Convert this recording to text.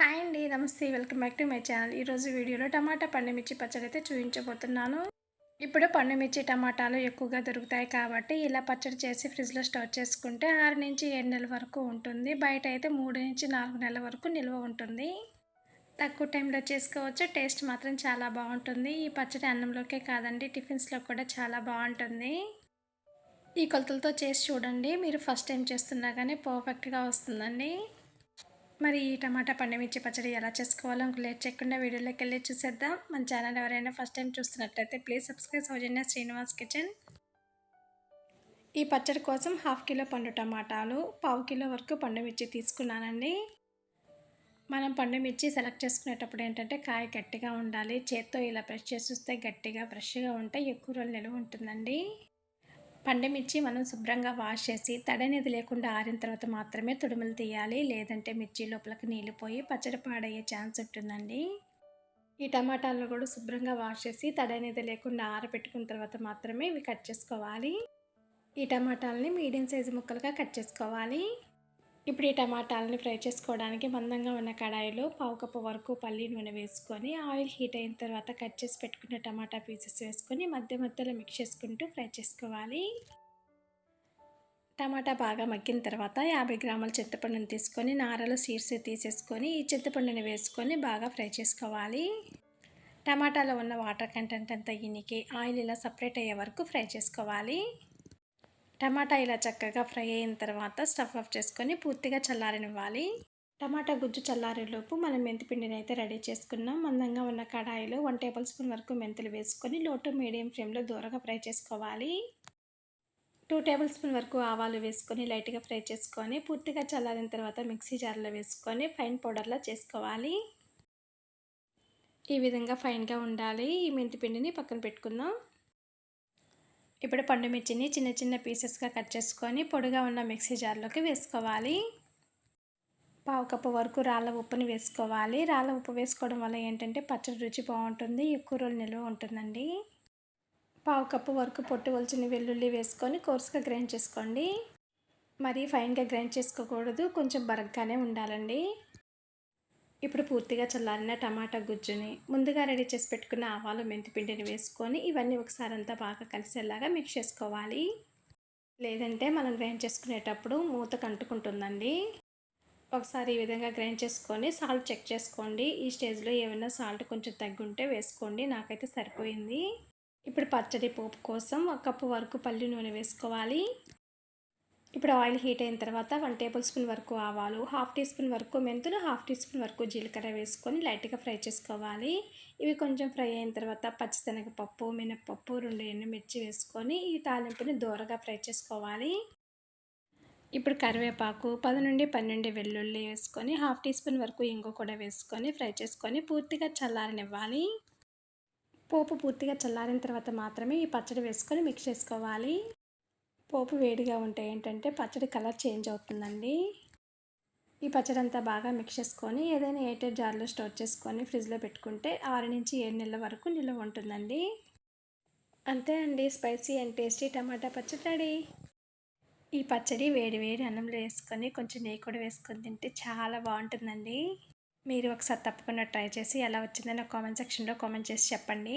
Hi అండి నమస్తే welcome back to my channel. ఈరోజు వీడియోలో టమాటా పండుమిర్చి పచ్చడి అయితే చూపించబోతున్నాను. ఇప్పుడు పండుమిర్చి టమాటాలు ఎక్కువగా దొరుకుతాయి కాబట్టి ఇలా పచ్చడి చేసి ఫ్రిడ్జ్లో స్టోర్ చేసుకుంటే ఆరు నుంచి ఏడు నెలల వరకు ఉంటుంది. బయట అయితే మూడు నుంచి నాలుగు నెలల వరకు నిల్వ ఉంటుంది. తక్కువ టైంలో చేసుకోవచ్చు. టేస్ట్ మాత్రం చాలా బాగుంటుంది. ఈ పచ్చడి అన్నంలోకే కాదండి టిఫిన్స్లో కూడా చాలా బాగుంటుంది. ఈ కొలతలతో చేసి చూడండి. మీరు ఫస్ట్ టైం చేస్తున్నా కానీ పర్ఫెక్ట్గా వస్తుందండి. మరి ఈ టమాటా పండుమిర్చి పచ్చడి ఎలా చేసుకోవాలో ఇంక లేట్ చేయకుండా వీడియోలోకి వెళ్ళి చూసేద్దాం. మన ఛానల్ ఎవరైనా ఫస్ట్ టైం చూస్తున్నట్లయితే please subscribe. Soujanya Srinivas kitchen. ఈ పచ్చడి కోసం హాఫ్ కిలో పండు టమాటాలు పావు కిలో వరకు పండుమిర్చి తీసుకున్నానండి. మనం పండుమిర్చి సెలెక్ట్ చేసుకునేటప్పుడు ఏంటంటే కాయ గట్టిగా ఉండాలి చేత్తో ఇలా ప్రెష్ చేసి చూస్తే గట్టిగా ఫ్రెష్గా ఉంటే ఎక్కువ రోజులు నిలువ ఉంటుందండి. పండుమిర్చి మనం శుభ్రంగా వాష్ చేసి తడనేది లేకుండా ఆరిన తర్వాత మాత్రమే తుడుములు తీయాలి. లేదంటే మిర్చి లోపలికి నీళ్ళిపోయి పచ్చడి పాడయ్యే ఛాన్స్ ఉంటుందండి. ఈ టమాటాలను కూడా శుభ్రంగా వాష్ చేసి తడనేది లేకుండా ఆరబెట్టుకున్న తర్వాత మాత్రమే ఇవి కట్ చేసుకోవాలి. ఈ టమాటాలని మీడియం సైజు ముక్కలుగా కట్ చేసుకోవాలి. ఇప్పుడు ఈ టమాటాలని ఫ్రై చేసుకోవడానికి మందంగా ఉన్న కడాయిలో పావు కప్పు వరకు పల్లి నూనె వేసుకొని ఆయిల్ హీట్ అయిన తర్వాత కట్ చేసి పెట్టుకున్న టమాటా పీసెస్ వేసుకొని మధ్య మధ్యలో మిక్స్ చేసుకుంటూ ఫ్రై చేసుకోవాలి. టమాటా బాగా మగ్గిన తర్వాత యాభై గ్రాముల చింతపండుని తీసుకొని నారలు సీడ్స్ తీసేసుకొని ఈ చింతపండుని వేసుకొని బాగా ఫ్రై చేసుకోవాలి. టమాటాలో ఉన్న వాటర్ కంటెంట్ అంతా ఇనికి ఆయిల్ ఇలా సపరేట్ అయ్యే వరకు ఫ్రై చేసుకోవాలి. టమాటా ఇలా చక్కగా ఫ్రై అయిన తర్వాత స్టఫ్ ఆఫ్ చేసుకొని పూర్తిగా చల్లారనివ్వాలి. టమాటా గుజ్జు చల్లారేలోపు మనం మెంతిపిండిని అయితే రెడీ చేసుకున్నాం. మందంగా ఉన్న కడాయిలో వన్ టేబుల్ స్పూన్ వరకు మెంతులు వేసుకొని లోటు మీడియం ఫ్లేమ్లో దూరంగా ఫ్రై చేసుకోవాలి. టూ టేబుల్ స్పూన్ వరకు ఆవాలు వేసుకొని లైట్గా ఫ్రై చేసుకొని పూర్తిగా చల్లారిన తర్వాత మిక్సీ జార్లో వేసుకొని ఫైన్ పౌడర్లా చేసుకోవాలి. ఈ విధంగా ఫైన్గా ఉండాలి. ఈ మెంతిపిండిని పక్కన పెట్టుకుందాం. ఇప్పుడు పండుమిర్చిని చిన్న చిన్న పీసెస్గా కట్ చేసుకొని పొడిగా ఉన్న మిక్సీ జార్లోకి వేసుకోవాలి. పావు కప్పు వరకు రాళ్ళ ఉప్పుని వేసుకోవాలి. రాళ్ళ ఉప్పు వేసుకోవడం వల్ల ఏంటంటే పచ్చడి రుచి బాగుంటుంది ఎక్కువ రోజులు నిల్వ ఉంటుందండి. పావు కప్పు వరకు పొట్టు వలిచిన వెల్లుల్లి వేసుకొని కోర్సుగా గ్రైండ్ చేసుకోండి. మరీ ఫైన్గా గ్రైండ్ చేసుకోకూడదు కొంచెం బరగ్గానే ఉండాలండి. ఇప్పుడు పూర్తిగా చల్లారిన టమాటా గుజ్జుని ముందుగా రెడీ చేసి పెట్టుకున్న ఆవాలు మెంతిపిండిని వేసుకొని ఇవన్నీ ఒకసారి అంతా బాగా కలిసేలాగా మిక్స్ చేసుకోవాలి. లేదంటే మనం గ్రైండ్ చేసుకునేటప్పుడు మూత కంటుకుంటుందండి. ఒకసారి ఈ విధంగా గ్రైండ్ చేసుకొని సాల్ట్ చెక్ చేసుకోండి. ఈ స్టేజ్లో ఏమైనా సాల్ట్ కొంచెం తగ్గుంటే వేసుకోండి. నాకైతే సరిపోయింది. ఇప్పుడు పచ్చడి పోపు కోసం ఒక కప్పు వరకు పల్లి నూనె వేసుకోవాలి. ఇప్పుడు ఆయిల్ హీట్ అయిన తర్వాత వన్ టేబుల్ స్పూన్ వరకు ఆవాలు హాఫ్ టీ స్పూన్ వరకు మెంతులు హాఫ్ టీ స్పూన్ వరకు జీలకర్ర వేసుకొని లైట్గా ఫ్రై చేసుకోవాలి. ఇవి కొంచెం ఫ్రై అయిన తర్వాత పచ్చిశనగపప్పు మినప్పప్పు రెండు ఎండుమిర్చి వేసుకొని ఈ తాలింపుని దూరగా ఫ్రై చేసుకోవాలి. ఇప్పుడు కరివేపాకు పది నుండి పన్నెండు వెల్లుల్లి వేసుకొని హాఫ్ టీ స్పూన్ వరకు ఇంగు కూడా వేసుకొని ఫ్రై చేసుకొని పూర్తిగా చల్లారనివ్వాలి. పోపు పూర్తిగా చల్లారిన తర్వాత మాత్రమే ఈ పచ్చడి వేసుకొని మిక్స్ చేసుకోవాలి. పోపు వేడిగా ఉంటే ఏంటంటే పచ్చడి కలర్ చేంజ్ అవుతుందండి. ఈ పచ్చడి అంతా బాగా మిక్స్ చేసుకొని ఏదైనా ఎయిటెడ్ జార్లో స్టోర్ చేసుకొని ఫ్రిడ్జ్లో పెట్టుకుంటే ఆరు నుంచి ఏడు నెలల వరకు నిల్వ ఉంటుందండి. అంతే అండి. స్పైసీ అండ్ టేస్టీ టమాటా పచ్చడి. రెడీ ఈ పచ్చడి వేడి వేడి అన్నంలో వేసుకొని కొంచెం నెయ్యి కూడా వేసుకొని తింటే చాలా బాగుంటుందండి. మీరు ఒకసారి తప్పకుండా ట్రై చేసి ఎలా వచ్చిందని కామెంట్ సెక్షన్లో కామెంట్ చేసి చెప్పండి.